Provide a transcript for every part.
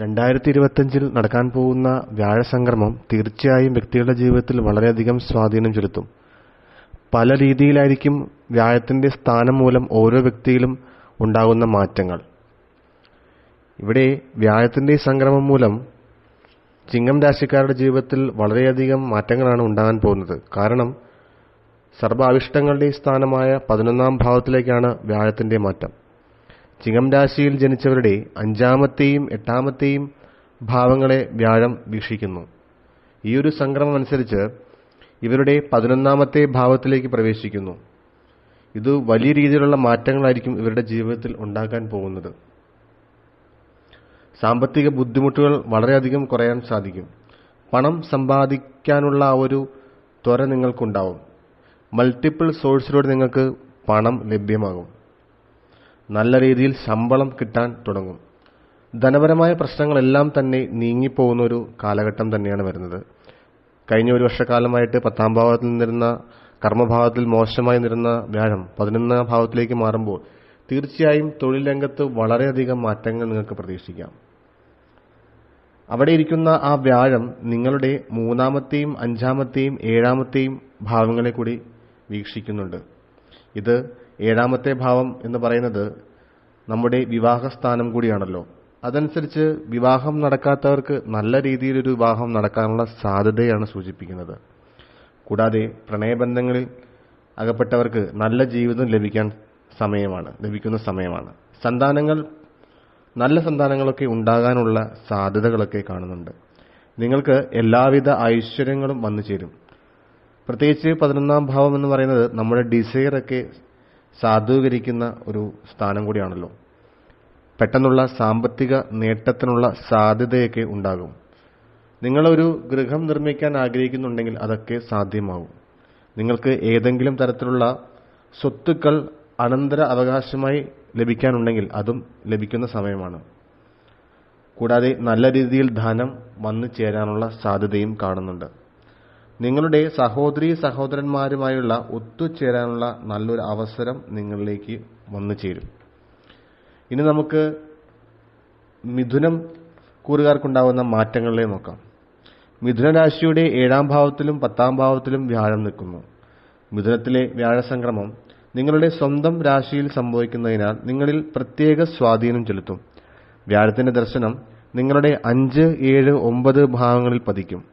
രണ്ടായിരത്തി ഇരുപത്തഞ്ചിൽ നടക്കാൻ പോകുന്ന വ്യാഴസംക്രമം തീർച്ചയായും വ്യക്തികളുടെ ജീവിതത്തിൽ വളരെയധികം സ്വാധീനം ചെലുത്തും. പല രീതിയിലായിരിക്കും വ്യാഴത്തിന്റെ സ്ഥാനം മൂലം ഓരോ വ്യക്തിയിലും ഉണ്ടാകുന്ന മാറ്റങ്ങൾ. ഇവിടെ വ്യാഴത്തിന്റെ സംക്രമം മൂലം ചിങ്ങം രാശിക്കാരുടെ ജീവിതത്തിൽ വളരെയധികം മാറ്റങ്ങളാണ് ഉണ്ടാകാൻ പോകുന്നത്. കാരണം സർവാവിഷ്ടങ്ങളുടെ സ്ഥാനമായ പതിനൊന്നാം ഭാവത്തിലേക്കാണ് വ്യാഴത്തിന്റെ മാറ്റം. ചിങ്ങം രാശിയിൽ ജനിച്ചവരുടെ അഞ്ചാമത്തെയും എട്ടാമത്തെയും ഭാവങ്ങളെ വ്യാഴം വീക്ഷിക്കുന്നു. ഈ ഒരു സംക്രമം അനുസരിച്ച് ഇവരുടെ പതിനൊന്നാമത്തെ ഭാവത്തിലേക്ക് പ്രവേശിക്കുന്നു. ഇത് വലിയ രീതിയിലുള്ള മാറ്റങ്ങളായിരിക്കും ഇവരുടെ ജീവിതത്തിൽ ഉണ്ടാക്കാൻ പോകുന്നത്. സാമ്പത്തിക ബുദ്ധിമുട്ടുകൾ വളരെയധികം കുറയാൻ സാധിക്കും. പണം സമ്പാദിക്കാനുള്ള ആ ഒരു ത്വര നിങ്ങൾക്കുണ്ടാവും. മൾട്ടിപ്പിൾ സോഴ്സിലൂടെ നിങ്ങൾക്ക് പണം ലഭ്യമാകും. നല്ല രീതിയിൽ ശമ്പളം കിട്ടാൻ തുടങ്ങും. ധനപരമായ പ്രശ്നങ്ങളെല്ലാം തന്നെ നീങ്ങിപ്പോകുന്ന ഒരു കാലഘട്ടം തന്നെയാണ് വരുന്നത്. കഴിഞ്ഞ ഒരു വർഷക്കാലമായിട്ട് പത്താം ഭാവത്തിൽ നിന്നിരുന്ന കർമ്മഭാവത്തിൽ മോശമായി നിരുന്ന വ്യാഴം പതിനൊന്നാം ഭാവത്തിലേക്ക് മാറുമ്പോൾ തീർച്ചയായും തൊഴിൽ രംഗത്ത് വളരെയധികം മാറ്റങ്ങൾ നിങ്ങൾക്ക് പ്രതീക്ഷിക്കാം. അവിടെ ഇരിക്കുന്ന ആ വ്യാഴം നിങ്ങളുടെ മൂന്നാമത്തെയും അഞ്ചാമത്തെയും ഏഴാമത്തെയും ഭാവങ്ങളെ കൂടി വീക്ഷിക്കുന്നുണ്ട്. ഇത് ഏഴാമത്തെ ഭാവം എന്ന് പറയുന്നത് നമ്മുടെ വിവാഹസ്ഥാനം കൂടിയാണല്ലോ. അതനുസരിച്ച് വിവാഹം നടക്കാത്തവർക്ക് നല്ല രീതിയിലൊരു വിവാഹം നടക്കാനുള്ള സാധ്യതയാണ് സൂചിപ്പിക്കുന്നത്. കൂടാതെ പ്രണയബന്ധങ്ങളിൽ അകപ്പെട്ടവർക്ക് നല്ല ജീവിതം ലഭിക്കാൻ സമയമാണ് ലഭിക്കുന്ന സമയമാണ്. സന്താനങ്ങൾ നല്ല സന്താനങ്ങളൊക്കെ ഉണ്ടാകാനുള്ള സാധ്യതകളൊക്കെ കാണുന്നുണ്ട്. നിങ്ങൾക്ക് എല്ലാവിധ ഐശ്വര്യങ്ങളും വന്നു ചേരും പ്രത്യേകിച്ച് പതിനൊന്നാം ഭാവം എന്ന് പറയുന്നത് നമ്മുടെ ഡിസയറൊക്കെ സാധൂകരിക്കുന്ന ഒരു സ്ഥാനം കൂടിയാണല്ലോ. പെട്ടെന്നുള്ള സാമ്പത്തിക നേട്ടത്തിനുള്ള സാധ്യതയൊക്കെ ഉണ്ടാകും. നിങ്ങളൊരു ഗൃഹം നിർമ്മിക്കാൻ ആഗ്രഹിക്കുന്നുണ്ടെങ്കിൽ അതൊക്കെ സാധ്യമാവും. നിങ്ങൾക്ക് ഏതെങ്കിലും തരത്തിലുള്ള സ്വത്തുക്കൾ അനന്തര അവകാശമായി ലഭിക്കാനുണ്ടെങ്കിൽ അതും ലഭിക്കുന്ന സമയമാണ്. കൂടാതെ നല്ല രീതിയിൽ ധനം വന്നു ചേരാനുള്ള സാധ്യതയും കാണുന്നുണ്ട്. നിങ്ങളുടെ സഹോദരി സഹോദരന്മാരുമായുള്ള ഒത്തുചേരാനുള്ള നല്ലൊരു അവസരം നിങ്ങളിലേക്ക് വന്നു ചേരും. ഇനി നമുക്ക് മിഥുനം കൂറുകാർക്കുണ്ടാകുന്ന മാറ്റങ്ങളെ നോക്കാം. മിഥുന രാശിയുടെ ഏഴാം ഭാവത്തിലും പത്താം ഭാവത്തിലും വ്യാഴം നിൽക്കുന്നു. മിഥുനത്തിലെ വ്യാഴസംക്രമം നിങ്ങളുടെ സ്വന്തം രാശിയിൽ സംഭവിക്കുന്നതിനാൽ നിങ്ങളിൽ പ്രത്യേക സ്വാധീനം ചെലുത്തും. വ്യാഴത്തിന്റെ ദർശനം നിങ്ങളുടെ അഞ്ച് ഏഴ് ഒമ്പത് ഭാവങ്ങളിൽ പതിക്കും.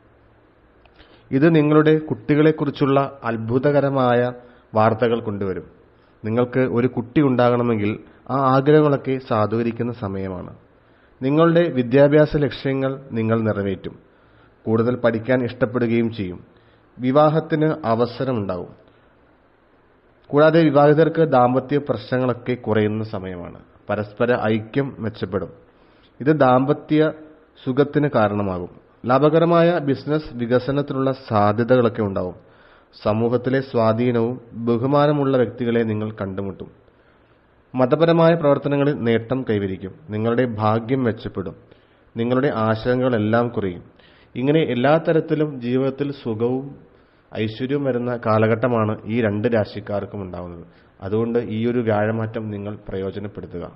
ഇത് നിങ്ങളുടെ കുട്ടികളെക്കുറിച്ചുള്ള അത്ഭുതകരമായ വാർത്തകൾ കൊണ്ടുവരും. നിങ്ങൾക്ക് ഒരു കുട്ടി ഉണ്ടാകണമെങ്കിൽ ആ ആഗ്രഹങ്ങളൊക്കെ സാധൂകരിക്കുന്ന സമയമാണ്. നിങ്ങളുടെ വിദ്യാഭ്യാസ ലക്ഷ്യങ്ങൾ നിങ്ങൾ നിറവേറ്റും. കൂടുതൽ പഠിക്കാൻ ഇഷ്ടപ്പെടുകയും ചെയ്യും. വിവാഹത്തിന് അവസരമുണ്ടാകും. കൂടാതെ വിവാഹിതർക്ക് ദാമ്പത്യ പ്രശ്നങ്ങളൊക്കെ കുറയുന്ന സമയമാണ്. പരസ്പര ഐക്യം മെച്ചപ്പെടും. ഇത് ദാമ്പത്യ സുഖത്തിന് കാരണമാകും. ലാഭകരമായ ബിസിനസ് വികസനത്തിനുള്ള സാധ്യതകളൊക്കെ ഉണ്ടാവും. സമൂഹത്തിലെ സ്വാധീനവും ബഹുമാനമുള്ള വ്യക്തികളെ നിങ്ങൾ കണ്ടുമുട്ടും. മതപരമായ പ്രവർത്തനങ്ങളിൽ നേട്ടം കൈവരിക്കും. നിങ്ങളുടെ ഭാഗ്യം മെച്ചപ്പെടും. നിങ്ങളുടെ ആശങ്കകളെല്ലാം കുറയും. ഇങ്ങനെ എല്ലാ തരത്തിലും ജീവിതത്തിൽ സുഖവും ഐശ്വര്യവും വരുന്ന കാലഘട്ടമാണ് ഈ രണ്ട് രാശിക്കാർക്കും ഉണ്ടാവുന്നത്. അതുകൊണ്ട് ഈ ഒരു വ്യാഴമാറ്റം നിങ്ങൾ പ്രയോജനപ്പെടുത്തുക.